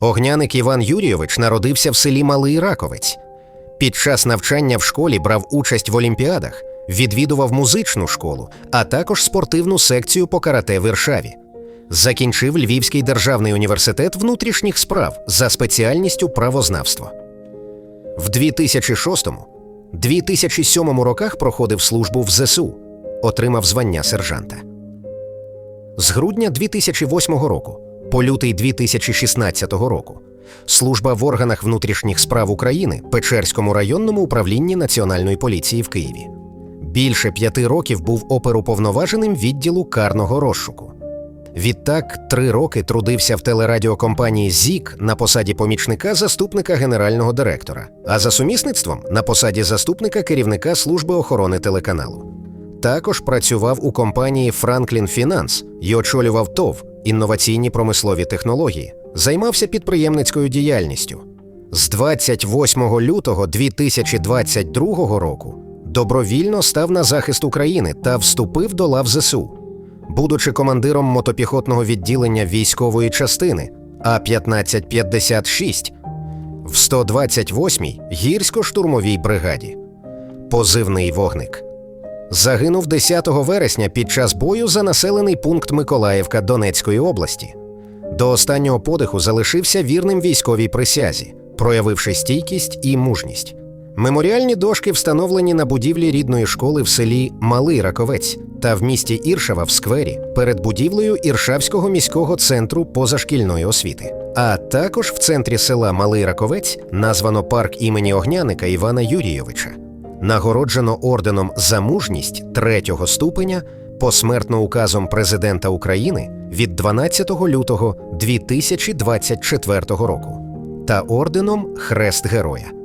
Огняник Іван Юрійович народився в селі Малий Раковець. Під час навчання в школі брав участь в олімпіадах, відвідував музичну школу, а також спортивну секцію по карате в Іршаві. Закінчив Львівський державний університет внутрішніх справ за спеціальністю правознавство. В 2006-2007 роках проходив службу в ЗСУ, отримав звання сержанта. З грудня 2008 року по лютий 2016 року служба в органах внутрішніх справ України Печерському районному управлінні Національної поліції в Києві. Більше п'яти років був оперуповноваженим відділу карного розшуку. Відтак, три роки трудився в телерадіокомпанії ЗІК на посаді помічника заступника генерального директора, а за сумісництвом на посаді заступника керівника служби охорони телеканалу. Також працював у компанії Franklin Finance і очолював ТОВ інноваційні промислові технології, займався підприємницькою діяльністю. З 28 лютого 2022 року добровільно став на захист України та вступив до лав ЗСУ, будучи командиром мотопіхотного відділення військової частини А-1556 в 128-й гірсько-штурмовій бригаді. Позивний вогник. Загинув 10 вересня під час бою за населений пункт Миколаївка Донецької області. До останнього подиху залишився вірним військовій присязі, проявивши стійкість і мужність. Меморіальні дошки встановлені на будівлі рідної школи в селі Малий Раковець та в місті Іршава в сквері перед будівлею Іршавського міського центру позашкільної освіти. А також в центрі села Малий Раковець названо парк імені Огняника Івана Юрійовича. Нагороджено орденом за мужність третього ступеня посмертно указом президента України від 12 лютого 2024 року та орденом Хрест Героя.